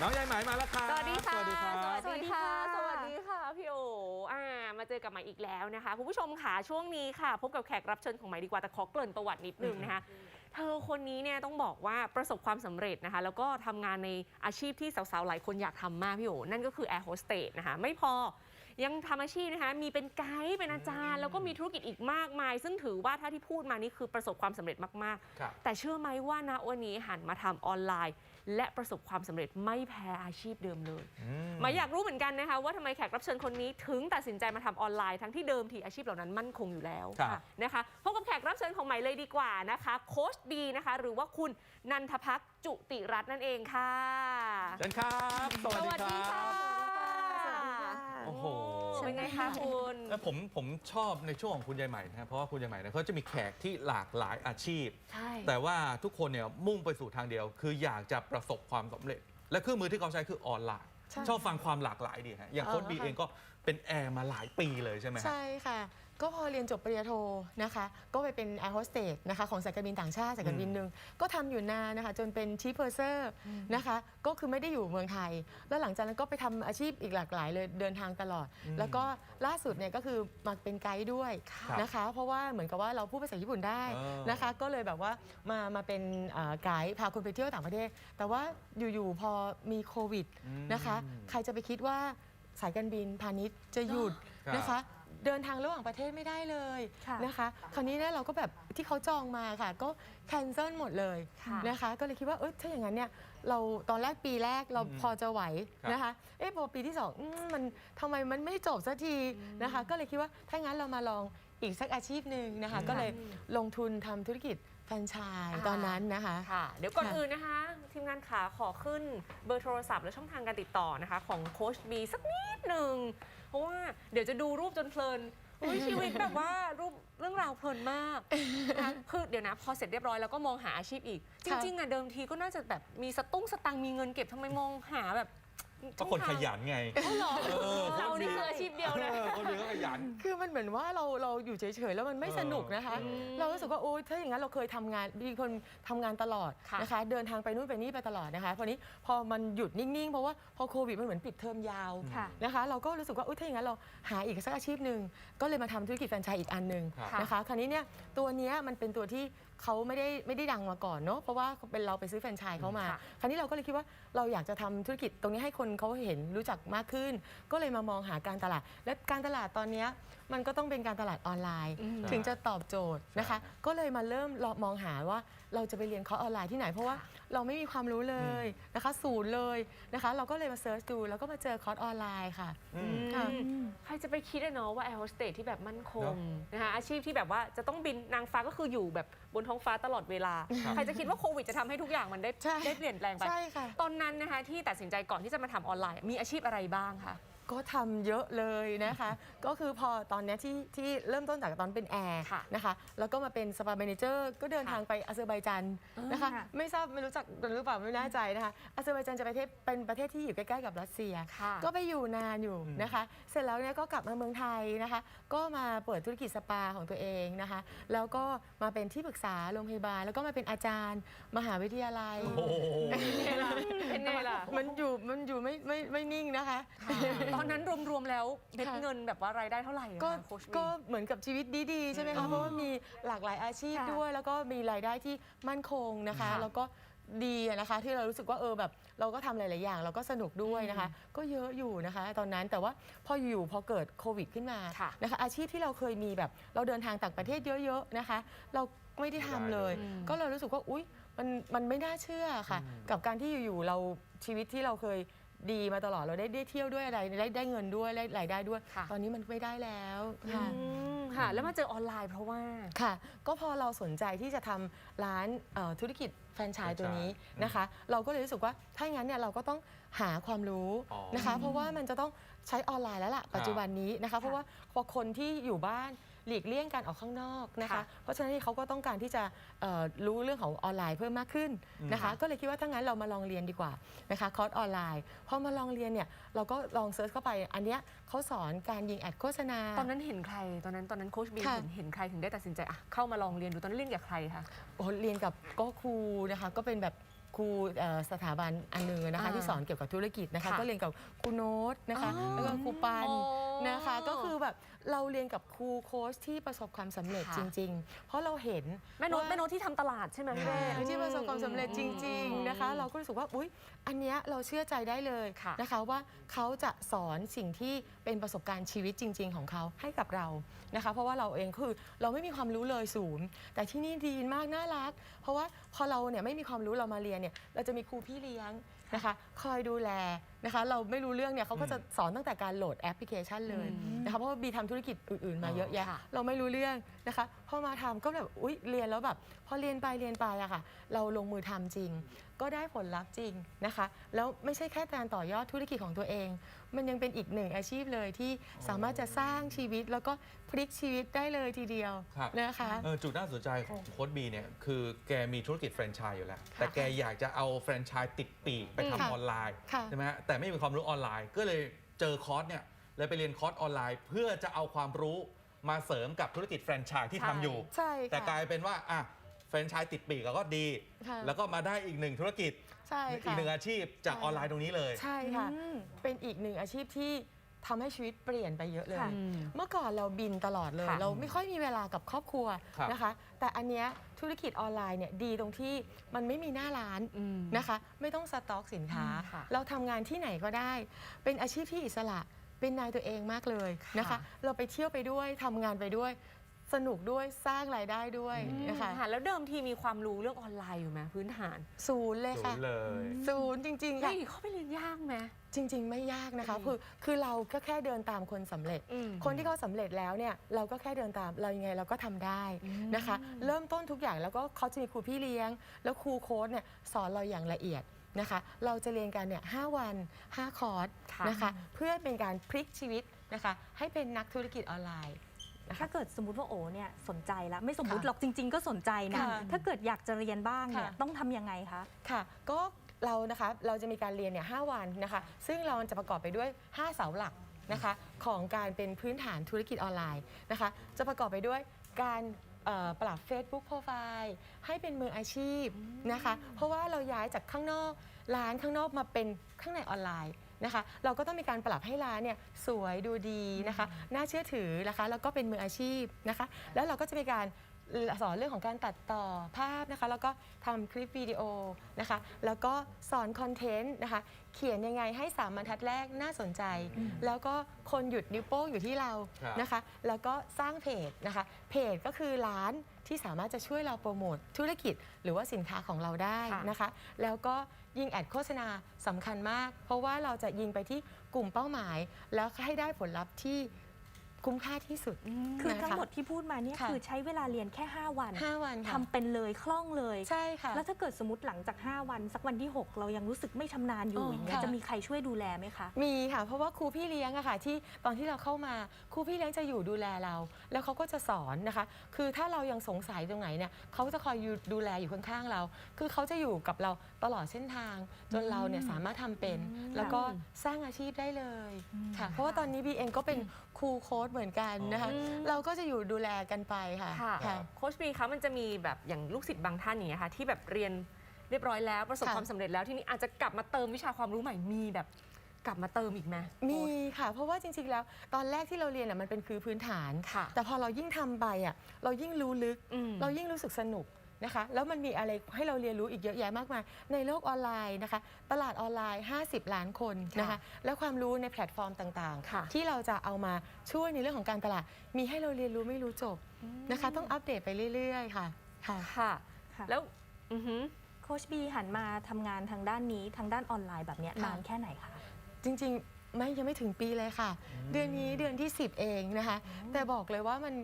น้องยายไหมมาแล้วครับสวัสดีค่ะ สวัสดีครับ สวัสดีค่ะสสวัวัสสดีดีค่ะค่ะพี่โออ่ามาเจอกับใหม่อีกแล้วนะคะคุณผู้ชมค่ะช่วงนี้ค่ะ พบกับแขกรับเชิญของใหม่ดีกว่าแต่ขอเกริ่นประวัตินิดนึงนะคะ เธอคนนี้เนี่ยต้องบอกว่าประสบความสำเร็จนะคะ แล้วก็ทำงานในอาชีพที่สาวๆ หลายคนอยากทำมากพี่โอนั่นก็คือแอร์โฮสเตสนะคะ ไม่พอ ยังทำอาชีพนะคะ มีเป็นไกด์เป็นอาจารย์ แล้วก็มีธุรกิจอีกมากมาย ซึ่งถือว่าถ้าที่พูดมานี่คือประสบความสำเร็จมากๆครับแต่เชื่อไหมว่าณวันนี้หันมาทำออนไลน์ และประสบความสำเร็จไม่แพ้อาชีพเดิมเลย อืม หมายอยากรู้เหมือนกันนะคะว่าทำไมแขกรับเชิญคนนี้ถึงตัดสินใจมาทำออนไลน์ทั้งที่เดิมทีอาชีพเหล่านั้นมั่นคงอยู่แล้วครับนะคะพบกับแขกรับเชิญของใหม่เลยดีกว่านะคะโค้ชบีนะคะ หรือว่าคุณนันทพักษ์จุติรัตน์นั่นเองค่ะ เชิญครับ สวัสดีครับ โอ้โห เป็นไงคะคุณแล้วผมผมชอบในช่วงของคุณยายใหม่นะครับเพราะว่าคุณยายใหม่เนี่ยเขาจะมีแขกที่หลากหลายอาชีพ ใช่ แต่ว่าทุกคนเนี่ยมุ่งไปสู่ทางเดียว คืออยากจะประสบความสำเร็จ และเครื่องมือที่เขาใช้คือออนไลน์ ใช่ชอบฟังความหลากหลายดีฮะอย่างโค้ชเออบีค่ะ เองก็เป็นแอร์มาหลายปีเลยใช่ไหมฮะ ใช่ค่ะ ก็พอเรียนจบปริญญาโทนะคะ ก็ไปเป็นแอร์โฮสเตสนะคะของสายการบินต่างชาติสายการบินหนึ่งก็ทำอยู่นานนะคะ จนเป็นชีฟเพอร์เซอร์นะคะ ก็คือไม่ได้อยู่เมืองไทย แล้วหลังจากนั้นก็ไปทำอาชีพอีกหลากหลายเลยเดินทางตลอดอืมแล้วก็ล่าสุดเนี่ยก็คือมาเป็นไกด์ด้วยครับนะคะ เพราะว่าเหมือนกับว่าเราพูดภาษาญี่ปุ่นได้เออนะคะ ก็เลยแบบว่ามามาเป็นอ่าไกด์พาคนไปเที่ยวต่างประเทศ แต่ว่าอยู่ๆพอมีโควิดอืมนะคะ ใครจะไปคิดว่าสายการบินพาณิชย์จะหยุดครับนะคะ เดินทางระหว่างประเทศไม่ได้เลยค่ะนะคะ คราวนี้เนี่ยเราก็แบบที่เขาจองมาค่ะ ก็แคนเซิลหมดเลยค่ะ นะคะ ก็เลยคิดว่าเออถ้าอย่างนั้นเนี่ยเราตอนแรกปีแรกเราอืมพอจะไหวครับนะคะ เอ๊ะพอปีที่สองอืมมันทำไมมันไม่จบสักทีนะคะ ก็เลยคิดว่าถ้างั้นเรามาลองอีกสักอาชีพหนึ่งนะคะ ก็เลยลงทุนทำธุรกิจ แฟรนไชส์อ่าตอนนั้นนะคะ ค่ะ เดี๋ยวก่อนค่ะอื่นนะคะ ทีมงานขาขอขึ้นเบอร์โทรศัพท์และช่องทางการติดต่อนะคะ ของโค้ชบีสักนิดหนึ่ง เพราะว่าเดี๋ยวจะดูรูปจนเพลินอุ๊ยชีวิตแบบว่ารูปเรื่องราวเพลินมากนะคะคือเดี๋ยวนะ พอเสร็จเรียบร้อยแล้วก็มองหาอาชีพอีกจค่ะริงๆอะเดิมทีก็น่าจะแบบมีสตุ้งสตังค์มีเงินเก็บทำไมมองหาแบบ ก็คนขยันไงอ๋อเหรอเออเรานี่คืออาชีพเดียวนะ ออคนเดียวก็ขยัน คือมันเหมือนว่าเราเราอยู่เฉยๆแล้วมันไม่เออสนุกนะคะอืมเรารู้สึกว่าโอ๊ยถ้าอย่างนั้นเราเคยทำงานมีคนทำงานตลอดค่ะนะคะ เดินทางไปนู่นไปนี่ไปตลอดนะคะพอนี้พอมันหยุดนิ่งๆเพราะว่าพอโควิดมันเหมือนปิดเทอมยาวค่ะ นะคะ เราก็รู้สึกว่าอุ๊ยถ้าอย่างนั้นเราหาอีกสักอาชีพหนึ่งก็เลยมาทำธุรกิจแฟรนไชส์อีกอันหนึ่งครับนะคะ คราวนี้เนี่ยตัวเนี้ยมันเป็นตัวที่ เขาไม่ได้ไม่ได้ดังมาก่อนเนาะเพราะว่าเป็นเราไปซื้อแฟรนไชส์เขามา ค่ะ คราวนี้เราก็เลยคิดว่าเราอยากจะทำธุรกิจตรงนี้ให้คนเขาเห็นรู้จักมากขึ้น ก็เลยมามองหาการตลาด และการตลาดตอนเนี้ย มันก็ต้องเป็นการตลาดออนไลน์อืมถึงจะตอบโจทย์นะคะ ก็เลยมาเริ่มลองมองหาว่าเราจะไปเรียนคอร์สออนไลน์ที่ไหน เพราะว่าเราไม่มีความรู้เลยนะคะศูนย์เลยนะคะ เราก็เลยมาเซิร์ชดูแล้วก็มาเจอคอร์สออนไลน์ค่ะอืมค่ะใครจะไปคิดอะเนาะว่าแอร์โฮสเตสที่แบบมั่นคงเนอะนะคะอาชีพที่แบบว่าจะต้องบินนางฟ้าก็คืออยู่แบบบนท้องฟ้าตลอดเวลาครับใครจะคิดว่าโควิดจะทำให้ทุกอย่างมันได้ใช่ได้เปลี่ยนแปลงไปใช่ค่ะตอนนั้นนะคะที่ตัดสินใจก่อนที่จะมาทำออนไลน์ มีอาชีพอะไรบ้างคะ ก็ทำเยอะเลยนะคะ ก็คือพอตอนเนี้ยที่ที่เริ่มต้นจากตอนเป็นแอร์ค่ะนะคะ แล้วก็มาเป็นสปาเมเนเจอร์ก็เดินทางไปอาเซอร์ไบจันนะคะค่ะไม่ทราบไม่รู้จักหรือเปล่าไม่แน่ใจนะคะ อาเซอร์ไบจันจะประเทศเป็นประเทศที่อยู่ใกล้ๆกับรัสเซีย ค่ะก็ไปอยู่นานอยู่นะคะ เสร็จแล้วเนี่ยก็กลับมาเมืองไทยนะคะ ก็มาเปิดธุรกิจสปาของตัวเองนะคะ แล้วก็มาเป็นที่ปรึกษาโรงพยาบาล แล้วก็มาเป็นอาจารย์ มหาวิทยาลัยโอ้โหเป็นไงล่ะ มันอยู่มันอยู่ไม่ไม่ไม่นิ่งนะคะตอนนั้นรวมๆแล้วเม็ดค่ะ เงินแบบว่ารายได้เท่าไหร่อะก็คะโค้ชบีก็เหมือนกับชีวิตดีๆ ใช่ไหมอืคะมเพราะว่ามีหลากหลายอาชีพค่ะด้วย แล้วก็มีรายได้ที่มั่นคงนะคะ ค่ะแล้วก็ดีอะนะคะ ที่เรารู้สึกว่าเออแบบเราก็ทำหลาย ๆ อย่าง เราก็สนุกด้วยนะคะ ก็เยอะอยู่นะคะ ตอนนั้นแต่ว่าพออยู่ๆพอเกิดโควิดขึ้นมาค่ะนะคะ อาชีพที่เราเคยมีแบบเราเดินทางต่างประเทศเยอะ ๆ นะคะ เราไม่ได้ทำเลย อืม ก็เรารู้สึกว่าอุ๊ยมันมันไม่น่าเชื่อค่ะ กับการที่อยู่ๆเราชีวิตที่เราเคย ดีมาตลอดเราได้ได้เที่ยวด้วยอะไรได้ได้เงินด้วยได้รายได้ด้วย ค่ะ ตอนนี้มันไม่ได้แล้วค่ะอืมค่ะ แล้วมาเจอออนไลน์เพราะว่า ค่ะ ก็พอเราสนใจที่จะทำร้านเอ่อธุรกิจแฟรนไชส์ตัวนี้แฟรนไชส์นะคะ เราก็เลยรู้สึกว่าถ้าอย่างนั้นเนี่ยเราก็ต้องหาความรู้อ๋อนะคะ เพราะว่ามันจะต้อง ใช้ออนไลน์แล้วล่ะปัจจุบันนี้นะคะเพราะว่าพอคนที่อยู่บ้านหลีกเลี่ยงการออกข้างนอกนะคะค่ะเพราะฉะนั้นเขาก็ต้องการที่จะเอ่อรู้เรื่องของออนไลน์เพิ่มมากขึ้นนะคะก็เลยคิดว่าถ้างั้นเรามาลองเรียนดีกว่านะคะคอร์สออนไลน์พอมาลองเรียนเนี่ยเราก็ลองเซิร์ชเข้าไปอันเนี้ยเขาสอนการยิงแอดโฆษณา ตอนนั้นเห็นใคร ตอนนั้นตอนนั้นโค้ชบีค่ะ เห็นเห็นใครถึงได้ตัดสินใจอะเข้ามาลองเรียนดูตอนนั้นเรียนกับใครคะ โอ้เรียนกับก็ครูนะคะก็เป็นแบบ ครูเอ่อสถาบันอันหนึงนะคะ อ่าที่สอนเกี่ยวกับธุรกิจนะคะ ค่ะก็เรียนกับครูโน้ตนะคะ อ๋อแล้วก็ครูปันอ๋อนะคะ ก็คือแบบ เราเรียนกับครูโค้ชที่ประสบความสำเร็จค่ะ จริง ๆ เพราะเราเห็นแม่โน้ตว่าแม่โน้ตที่ทำตลาดใช่ไหมพี่เรค่ะศที่ประสบความสำเร็จจริง ๆนะคะ เราก็รู้สึกว่าอุ๊ยอันเนี้ยเราเชื่อใจได้เลยค่ะ นะคะว่าเขาจะสอนสิ่งที่เป็นประสบการณ์ชีวิตจริง ๆ ของเขาให้กับเรานะคะ เพราะว่าเราเองคือเราไม่มีความรู้เลยศูนย์แต่ที่นี่ดีมากน่ารัก เพราะว่าพอเราเนี่ยไม่มีความรู้เรามาเรียนเนี่ยเราจะมีครูพี่เลี้ยงนะคะ คอยดูแลนะคะเราไม่รู้เรื่องเนี่ยเขาก็จะสอนตั้งแต่การโหลดแอปพลิเคชันเลยอืมนะคะเพราะว่าบีทำธุรกิจอื่นๆมาเยอะแยะค่ะเราไม่รู้เรื่องนะคะพอมาทำก็แบบอุ๊ยเรียนแล้วแบบพอเรียนไปเรียนไปอะค่ะ เราลงมือทำจริง ก็ได้ผลลัพธ์จริงนะคะ แล้วไม่ใช่แค่การต่อยอดธุรกิจของตัวเอง มันยังเป็นอีกหนึ่งอาชีพเลยที่สามารถจะสร้างชีวิตแล้วก็พลิกชีวิตได้เลยทีเดียวครับนะคะเออจุดน่าสนใจของโค้ดบีเนี่ยคือแกมีธุรกิจแฟรนไชส์อยู่แล้ว แต่ค่ะแกอยากจะเอาแฟรนไชส์ติดปีกไปค่ะทำออนไลน์ค่ะใช่ไหมฮะแต่ไม่มีความรู้ออนไลน์ ก็เลยเจอคอร์สเนี่ยเลยไปเรียนคอร์สออนไลน์ เพื่อจะเอาความรู้มาเสริมกับธุรกิจแฟรนไชส์ที่ทำอยู่ ใช่แต่ค่ะกลายเป็นว่าอะแฟรนไชส์ติดปีกก็ดี ค่ะ แล้วก็มาได้อีกหนึ่งธุรกิจใช่อีกค่ะ หนึ่งอาชีพจากออนไลน์ตรงนี้เลย ใช่ค่ะเป็นอีกหนึ่งอาชีพที่ ทำให้ชีวิตเปลี่ยนไปเยอะเลย ค่ะ เมื่อก่อนเราบินตลอดเลย ค่ะเราไม่ค่อยมีเวลากับครอบครัวครับนะคะ แต่อันเนี้ยธุรกิจออนไลน์เนี่ยดีตรงที่มันไม่มีหน้าร้านอืมนะคะ ไม่ต้องสต็อกสินค้าอืมค่ะ เราทำงานที่ไหนก็ได้ เป็นอาชีพที่อิสระเป็นนายตัวเองมากเลยนะคะค่ะเราไปเที่ยวไปด้วยทำงานไปด้วย สนุกด้วยสร้างรายได้ด้วยนะคะค่ะแล้วเดิมทีมีความรู้เรื่องออนไลน์อยู่ไหมพื้นฐานศูนย์เลยศูค่ะนย์เลยศูนย์จริงๆเฮ้ค่ะยเข้าไปเรียนยากไหม จริง ๆ ไม่ยากนะคะอืม คือคือเราก็แค่เดินตามคนสำเร็จ อืม คนที่เขาสำเร็จแล้วเนี่ยเราก็แค่เดินตามเรายังไงเราก็ทำได้นะคะ เริ่มต้นทุกอย่างแล้วก็เขาจะมีครูพี่เลี้ยง แล้วครูโค้ดเนี่ยสอนเราอย่างละเอียดนะคะ เราจะเรียนกันเนี่ยหวัน 5 คอร์สค่ะ นะคะ เพื่อเป็นการพลิกชีวิตนะคะ ให้เป็นนักธุรกิจออนไลน์ ถ้าเกิดสมมติว่าโอเนี่ยสนใจแล้วไม่สมมติค่ะหรอกจริง ๆ ก็สนใจนะค่ะถ้าเกิดอยากจะเรียนบ้างเนี่ยค่ะ ต้องทำยังไงคะ ค่ะ ก็เรานะคะเราจะมีการเรียนเนี่ยหวันนะคะ ซึ่งเราจะประกอบไปด้วย 5 เสาหลักนะคะ ของการเป็นพื้นฐานธุรกิจออนไลน์นะคะ จะประกอบไปด้วยการเอ่อปรับ Facebook Profile ให้เป็นมืออาชีพนะคะ เพราะว่าเราย้ายจากข้างนอกร้านข้างนอกมาเป็นข้างในออนไลน์ นะคะ เราก็ต้องมีการปรับให้ร้านเนี่ยสวยดูดีนะคะ น่าเชื่อถือนะคะ แล้วก็เป็นมืออาชีพนะคะ แล้วเราก็จะมีการ สอนเรื่องของการตัดต่อภาพนะคะ แล้วก็ทำคลิปวิดีโอนะคะ แล้วก็สอนคอนเทนต์นะคะ เขียนยังไงให้สามบรรทัดแรกน่าสนใจ แล้วก็คนหยุดนิ้วโป้งอยู่ที่เราครับ นะคะ แล้วก็สร้างเพจนะคะ เพจก็คือร้านที่สามารถจะช่วยเราโปรโมทธุรกิจ หรือว่าสินค้าของเราได้นะคะ แล้วก็ยิงแอดโฆษณาสำคัญมาก เพราะว่าเราจะยิงไปที่กลุ่มเป้าหมาย แล้วให้ได้ผลลัพธ์ที่ คุ้มค่าที่สุด คือนะคะทั้งหมดที่พูดมาเนี่ยค่ะ คือใช้เวลาเรียนแค่ 5 วัน5วันค่ะทำเป็นเลยคล่องเลย ใช่ค่ะ แล้วถ้าเกิดสมมติหลังจาก 5 วัน สักวันที่ 6 เรายังรู้สึกไม่ชำนาญอยู่อ๋ออย่างเงี้ยค่ะ จะมีใครช่วยดูแลไหมคะ มีค่ะ เพราะว่าครูพี่เลี้ยงอะค่ะที่ตอนที่เราเข้ามาครูพี่เลี้ยงจะอยู่ดูแลเรา แล้วเขาก็จะสอนนะคะ คือถ้าเรายังสงสัยตรงไหนเนี่ยเขาจะคอยอยู่ดูแลอยู่ข้างๆเรา คือเขาจะอยู่กับเราตลอดเส้นทาง จนเราเนี่ยสามารถทำเป็น แล้วก็สร้างอาชีพได้เลยค่ะ เพราะว่าตอนนี้บีเองก็เป็นครูโค้ดเหมือนกันนะคะ เราก็จะอยู่ดูแลกันไปค่ะค่ะค่ะ โค้ชบีคะมันจะมีแบบอย่างลูกศิษย์บางท่านอย่างเงี้ยค่ะที่แบบเรียนเรียบร้อยแล้วประสบค่ะ ความสำเร็จแล้วทีนี้อาจจะกลับมาเติมวิชาความรู้ใหม่มีแบบ กลับมาเติมอีกไหมมีค่ะ เพราะว่าจริงๆแล้วตอนแรกที่เราเรียนน่ะมันเป็นคือพื้นฐาน ค่ะ แต่พอเรายิ่งทำไปอะเรายิ่งรู้ลึก อืม เรายิ่งรู้สึกสนุก นะคะ แล้วมันมีอะไรให้เราเรียนรู้อีกเยอะแยะมากมาย ในโลกออนไลน์นะคะ ตลาดออนไลน์ 50 ล้านคนนะคะ และความรู้ในแพลตฟอร์มต่างค่ะๆที่เราจะเอามาช่วยในเรื่องของการตลาด มีให้เราเรียนรู้ไม่รู้จบนะคะ ต้องอัปเดตไปเรื่อย ๆ ค่ะ ค่ะค่ะค่ะแล้วอือหือโคชบีหันมาทำงานทางด้านนี้ทางด้านออนไลน์แบบเนี้ยค่ะนานแค่ไหนคะ จริงๆ ไม่ยังไม่ถึงปีเลยค่ะ เดือนนี้เดือนที่ 10 เองนะคะ แต่บอกเลยว่ามัน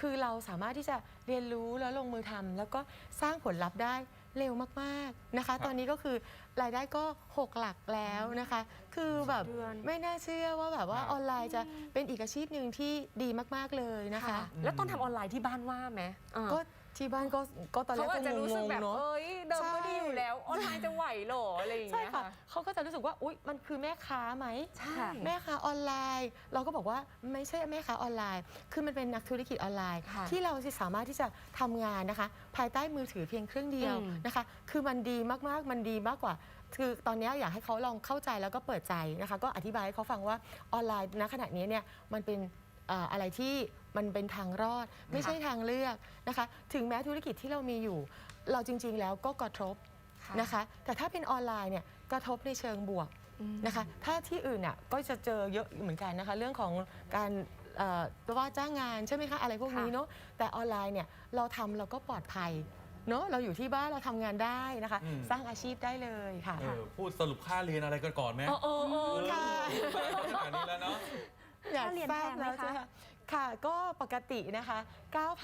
คือเราสามารถที่จะเรียนรู้แล้วลงมือทำแล้วก็สร้างผลลัพธ์ได้เร็วมากๆนะคะ ตอนนี้ก็คือรายได้ก็6หลักแล้วนะคะ คือแบบเดือน ไม่น่าเชื่อว่าแบบว่าครับ ออนไลน์จะเป็นอีกอาชีพหนึ่งที่ดีมากๆเลยนะคะแล้วตอนทำออนไลน์ที่บ้านว่าไหมอ่าก็ ที่บ้านก็ก็ตอนแรเขากอาก็จจะรู้สึกงงแบบ ๆเนาะ เอ้ย เดิมก็ใช่ดีอยู่แล้ว ออนไลน์จะไหวเหรอ อะไรอย่างใช่เงี้ยค่ะ ค่ะ เขาก็จะรู้สึกว่า อุ๊ย มันคือแม่ค้าไหม ใช่ แม่ค้าออนไลน์ เราก็บอกว่าไม่ใช่แม่ค้าออนไลน์ คือมันเป็นนักธุรกิจออนไลน์ ค่ะที่เราสามารถที่จะทำงานนะคะ ภายใต้มือถือเพียงเครื่องเดียวอืมนะคะ คือมันดีมากๆ มันดีมากกว่า คือตอนนี้อยากให้เขาลองเข้าใจแล้วก็เปิดใจนะคะ ก็อธิบายให้เขาฟังว่าออนไลน์ณขณะนี้เนี่ยมันเป็นเอ่ออะไรที่มันเป็นทางรอด ไม่ใช่ทางเลือกนะคะ ถึงแม้ธุรกิจที่เรามีอยู่ เราจริง ๆ แล้วก็กระทบนะคะ แต่ถ้าเป็นออนไลน์เนี่ยกระทบในเชิงบวกนะคะ ถ้าที่อื่นน่ะก็จะเจอเยอะเหมือนกันนะคะ เรื่องของการเอ่อว่าจ้างงานใช่ไหมคะอะไรพวกนี้ค่ะเนาะแต่ออนไลน์เนี่ยเราทำเราก็ปลอดภัยเนาะเราอยู่ที่บ้านเราทำงานได้นะคะอืมสร้างอาชีพได้เลยค่ะเออพูดสรุปค่าเรียนอะไรกันก่อนไหมเออเออเออค่ะไปขนาดนี้แล้วเนาะ อยากค่าเรียนทราบแพงไหมแล้วคะใช่ไหมคะค่ะก็ปกตินะคะ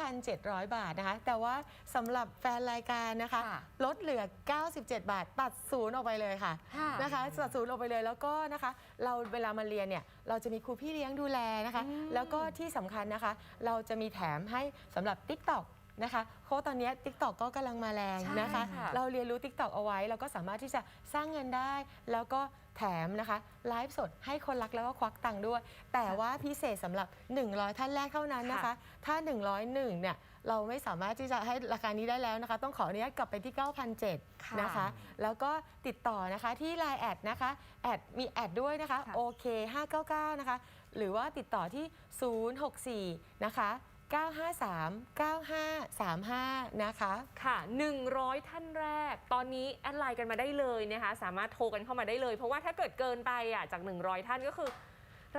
9,700 บาทนะคะ แต่ว่าสำหรับแฟนรายการนะคะ ค่ะลดเหลือ 97 บาท ตัดศูนย์ออกไปเลยค่ะค่ะ นะคะตัดศูนย์ออกไปเลยแล้วก็นะคะ เราเวลามาเรียนเนี่ยเราจะมีครูพี่เลี้ยงดูแลนะคะอืมแล้วก็ที่สำคัญนะคะ เราจะมีแถมให้สำหรับ TikTok นะคะเพราะตอนนี้ TikTok ก็กำลังมาแรงนะคะ ใช่ค่ะ เราเรียนรู้ TikTok เอาไว้ เราก็สามารถที่จะสร้างเงินได้ แล้วก็ แถมนะคะไลฟ์สดให้คนรักแล้วก็ควักตังค์ด้วย แต่ว่าพิเศษสำหรับ 100 ท่านแรกเท่านั้นนะคะ ถ้า 101เนี่ยเราไม่สามารถที่จะให้ราคานี้ได้แล้วนะคะ ต้องขออนุญาตกลับไปที่ 9,007ค่ะนะคะ แล้วก็ติดต่อนะคะที่ Line แอดนะคะแอดมีแอดด้วยนะคะค่ะโอเค599นะคะหรือว่าติดต่อที่ 064นะคะ 953 9535 นะคะ ค่ะ 100 ท่านแรก ตอนนี้แอดไลน์กันมาได้เลยนะคะ สามารถโทรกันเข้ามาได้เลย เพราะว่าถ้าเกิดเกินไปอะจาก 100 ท่านก็คือ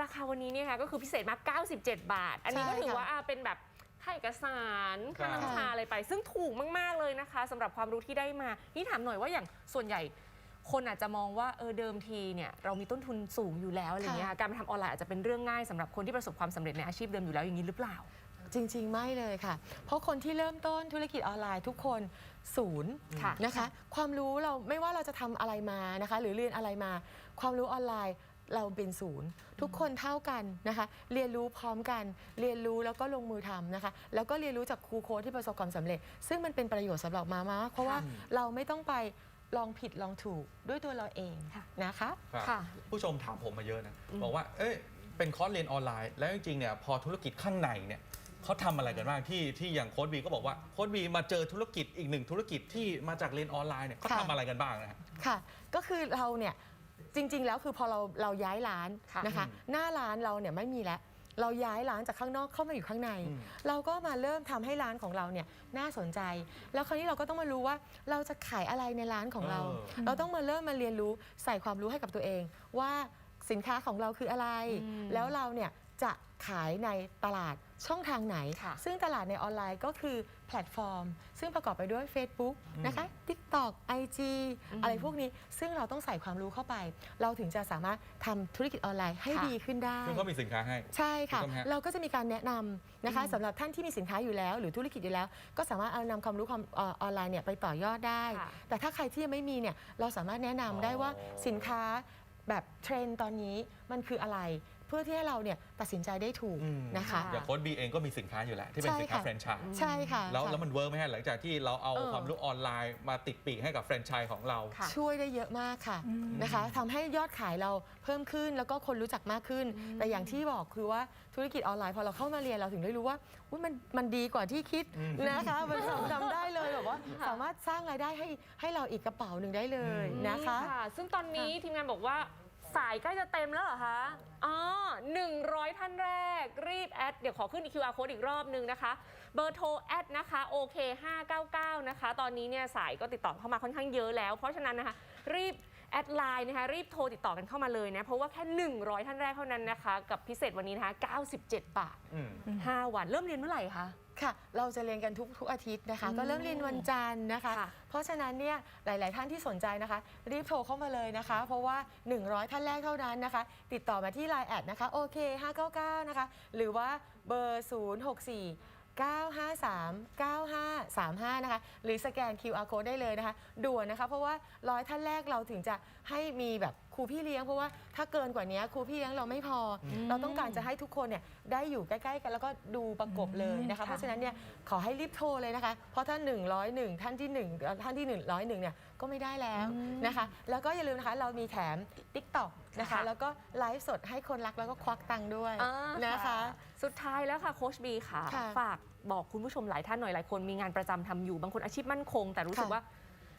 ราคาวันนี้เนี่ยค่ะก็คือพิเศษมาก 97 บาท อันนี้ก็ใช่ถือค่ะว่าอะเป็นแบบค่าเอกสารค่าครับน้ำชาอะไรไป ซึ่งถูกมาก ๆ เลยนะคะสำหรับความรู้ที่ได้มา นี่ถามหน่อยว่าอย่างส่วนใหญ่คนอาจจะมองว่าเออเดิมทีเนี่ยเรามีต้นทุนสูงอยู่แล้วอะไรเงี้ยการมาทำออนไลน์อาจจะเป็นเรื่องง่ายสำหรับคนที่ประสบความสำเร็จในอาชีพเดิมอยู่แล้วอย่างนี้หรือเปล่า จริง ๆ ไม่เลยค่ะ เพราะคนที่เริ่มต้นธุรกิจออนไลน์ทุกคนศูนย์ค่ะนะคะ ความรู้เราไม่ว่าเราจะทำอะไรมานะคะ หรือเรียนอะไรมา ความรู้ออนไลน์เราเป็นศูนย์ ทุกคนเท่ากันนะคะ เรียนรู้พร้อมกัน เรียนรู้แล้วก็ลงมือทำนะคะ แล้วก็เรียนรู้จากครูโค้ชที่ประสบความสำเร็จ ซึ่งมันเป็นประโยชน์สำหรับมามากเพราะว่าเราไม่ต้องไปลองผิดลองถูกด้วยตัวเราเองค่ะนะคะ ครับค่ะ ผู้ชมถามผมมาเยอะนะอืมบอกว่า เอ้ยเป็นคอร์สเรียนออนไลน์ แล้วจริงๆเนี่ยพอธุรกิจข้างในเนี่ย เขาทำอะไรกันบ้างที่ที่อย่างโค้ดบีก็บอกว่าโค้ดบีมาเจอธุรกิจอีกหนึ่งธุรกิจที่มาจากเรียนออนไลน์เนี่ยเขาค่ะ ทำอะไรกันบ้างนะฮะ ค่ะ ก็คือเราเนี่ยจริง ๆ แล้วคือพอเราเราย้ายร้านค่ะนะคะ หน้าร้านเราเนี่ยไม่มีแล้ว เราย้ายร้านจากข้างนอกเข้ามาอยู่ข้างใน อืม เราก็มาเริ่มทำให้ร้านของเราเนี่ยน่าสนใจ แล้วคราวนี้เราก็ต้องมารู้ว่าเราจะขายอะไรในร้านของเรา เออ เราต้องมาเริ่มมาเรียนรู้ใส่ความรู้ให้กับตัวเอง ว่าสินค้าของเราคืออะไร อืม แล้วเราเนี่ยจะ ขายในตลาดช่องทางไหน ค่ะซึ่งตลาดในออนไลน์ก็คือแพลตฟอร์ม ซึ่งประกอบไปด้วย Facebook นะคะ TikTok IG อืมอะไรพวกนี้ ซึ่งเราต้องใส่ความรู้เข้าไป เราถึงจะสามารถทำธุรกิจออนไลน์ให้ค่ะ ดีขึ้นได้ ซึ่งเขามีสินค้าให้ ใช่ค่ะ ถูกต้องไหมฮะ เราก็จะมีการแนะนำนะคะอืม สำหรับท่านที่มีสินค้าอยู่แล้ว หรือธุรกิจอยู่แล้ว ก็สามารถเอานำความรู้ความเออออนไลน์เนี่ยไปต่อยอดได้ ค่ะ แต่ถ้าใครที่ยังไม่มีเนี่ยเราสามารถแนะนำได้ว่าอ๋อสินค้าแบบเทรนด์ตอนนี้มันคืออะไรเพื่อที่ให้เราเนี่ยตัดสินใจได้ถูกอืม นะคะค่ะอย่างโค้ดบีเองก็มีสินค้าอยู่แล้วที่เป็นใช่สินค้าค่ะ แฟรนไชส์ใช่ค่ะแล้วค่ะแล้วมันเวิร์กไหมฮะหลังจากที่เราเอาเออ ความรู้ออนไลน์มาติดปีกให้กับแฟรนไชส์ของเรา ค่ะ ช่วยได้เยอะมากค่ะ อืม นะคะทำให้ยอดขายเราเพิ่มขึ้นแล้วก็คนรู้จักมากขึ้น แต่อย่างที่บอกคือว่าธุรกิจออนไลน์พอเราเข้ามาเรียนเราถึงได้รู้ว่าอุ๊ยมันมันดีกว่าที่คิดอืมนะคะมันทำทำได้เลยแบบว่าสามารถสร้างรายได้ให้ให้เราอีกกระเป๋าหนึ่งได้เลยนะคะ ค่ะ ซึ่งตอนนี้ทีมงานบอกว่า สายใกล้จะเต็มแล้วเหรอคะ อ๋อ100ท่านแรก รีบแอด เดี๋ยวขอขึ้น QR code อีกรอบนึงนะคะ เบอร์โทรแอดนะคะโอเค599นะคะ ตอนนี้เนี่ยสายก็ติดต่อเข้ามาค่อนข้างเยอะแล้ว เพราะฉะนั้นนะคะ รีบแอดไลน์นะคะ รีบโทรติดต่อกันเข้ามาเลยนะ เพราะว่าแค่ 100 ท่านแรกเท่านั้นนะคะ กับพิเศษวันนี้นะคะ 97 บาท อืม 5 วัน เริ่มเรียนเมื่อไหร่คะ ค่ะ เราจะเรียนกันทุกทุกอาทิตย์นะคะอืมก็เริ่มเรียนวันจันทร์นะคะ ค่ะ เพราะฉะนั้นเนี่ยหลาย ๆ ท่านที่สนใจนะคะ รีบโทรเข้ามาเลยนะคะ เพราะว่า 100 ท่านแรกเท่านั้นนะคะ ติดต่อมาที่ Line แอดนะคะโอเค599 นะคะ หรือว่าเบอร์ 064 953 9535 นะคะ หรือสแกน QR code ได้เลยนะคะ ด่วนนะคะ เพราะว่าร้อยท่านแรกเราถึงจะให้มีแบบครูพี่เลี้ยง เพราะว่าถ้าเกินกว่านี้ครูพี่เลี้ยงเราไม่พออเราต้องการจะให้ทุกคนเนี่ยได้อยู่ใกล้ๆ กันแล้วก็ดูประกบเลยนะคะอืมค่ะเพราะฉะนั้นเนี่ยขอให้รีบโทรเลยนะคะ เพราะถ้า 101 ท่านที่1เอ่อท่านที่ 101เนี่ยก็ไม่ได้แล้วนะคะ แล้วก็อย่าลืมนะคะเรามีแถม TikTok นะคะ ค่ะ แล้วก็ไลฟ์สดให้คนรักแล้วก็ควักตังค์ด้วยอ่านะคะ สุดท้ายแล้วค่ะโคชบีค่ะ ค่ะฝากบอกคุณผู้ชมหลายท่านหน่อยหลายคนมีงานประจำทำอยู่บางคนอาชีพมั่นคง แต่รู้สึกค่ะว่า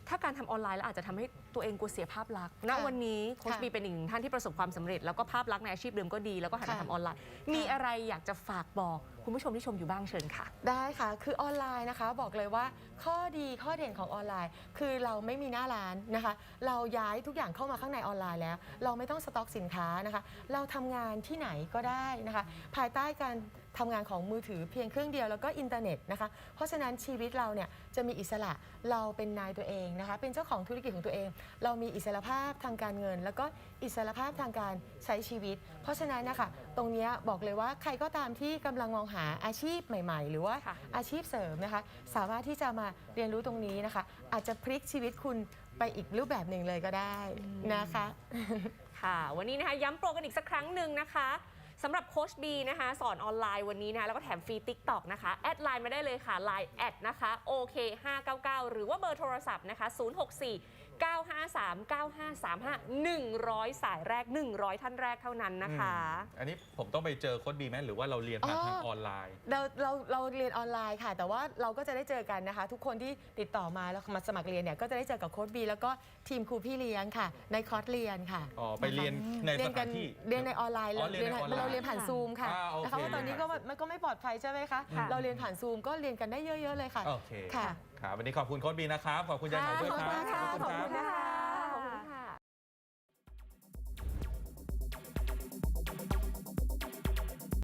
ถ้าการทำออนไลน์แล้วอาจจะทำให้ตัวเองกลัวเสียภาพลักษณ์ณค่ะวันนี้โคชค่ะ บีเป็นอีกหนึ่งท่านที่ประสบความสำเร็จ แล้วก็ภาพลักษณ์ในอาชีพเดิมก็ดีแล้วก็หันมาค่ะทำออนไลน์ มีอะไรอยากจะฝากบอกคุณผู้ชมที่ชมอยู่บ้างเชิญค่ะ ได้ค่ะ คือออนไลน์นะคะบอกเลยว่าข้อดีข้อเด่นของออนไลน์ คือเราไม่มีหน้าร้านนะคะ เราย้ายทุกอย่างเข้ามาข้างในออนไลน์แล้ว เราไม่ต้องสต็อกสินค้านะคะ เราทำงานที่ไหนก็ได้นะคะ ภายใต้การ ทำงานของมือถือเพียงเครื่องเดียวแล้วก็อินเทอร์เน็ตนะคะ เพราะฉะนั้นชีวิตเราเนี่ยจะมีอิสระเราเป็นนายตัวเองนะคะ เป็นเจ้าของธุรกิจของตัวเอง เรามีอิสระภาพทางการเงิน แล้วก็อิสระภาพทางการใช้ชีวิต เพราะฉะนั้นนะคะตรงเนี้ยบอกเลยว่าใครก็ตามที่กำลังมองหาอาชีพใหม่ ๆ หรือว่าค่ะอาชีพเสริมนะคะ สามารถที่จะมาเรียนรู้ตรงนี้นะคะ อาจจะพลิกชีวิตคุณไปอีกรูปแบบหนึ่งเลยก็ได้นะคะ ค่ะ วันนี้นะคะย้ำโปรกันอีกสักครั้งหนึ่งนะคะ สำหรับโคชบีนะคะ สอนออนไลน์วันนี้นะคะแล้วก็แถมฟรีติ๊กต็อกนะคะ แอดไลน์มาได้เลยค่ะไลน์แอดนะคะ OK 599หรือว่าเบอร์โทรศัพท์นะคะ064 953 9535 100 สายแรก 100 ท่านแรกเท่านั้นนะคะอันนี้ผมต้องไปเจอโค้ดบีไหมหรือว่าเราเรียนผ่านอ๋อทางออนไลน์ เราเราเราเรียนออนไลน์ค่ะ แต่ว่าเราก็จะได้เจอกันนะคะ ทุกคนที่ติดต่อมาแล้วมาสมัครเรียนเนี่ยก็จะได้เจอกับโค้ชบีแล้วก็ทีมครูพี่เลี้ยงค่ะ ในคอร์สเรียนค่ะอ๋อไปเรียนในเรีสยนกัถานที่ เรียนในออนไลน์อ๋อเรียนในออนไลน์เราเรียนผ่านซูมค่ะอ่าโอเคนะคะว่าตอนนี้ก็มันก็ไม่ปลอดภัยใช่ไหมคะ ค่ะ เราเรียนผ่านซูมก็เรียนกันได้เยอะ ๆ เลยค่ะโอเค ค่ะ ครับวันนี้ขอบคุณโค้ดบีนะครับ ขอบคุณยายหน่อยด้วยครับ ขอบคุณค่ะขอบคุณนะคะ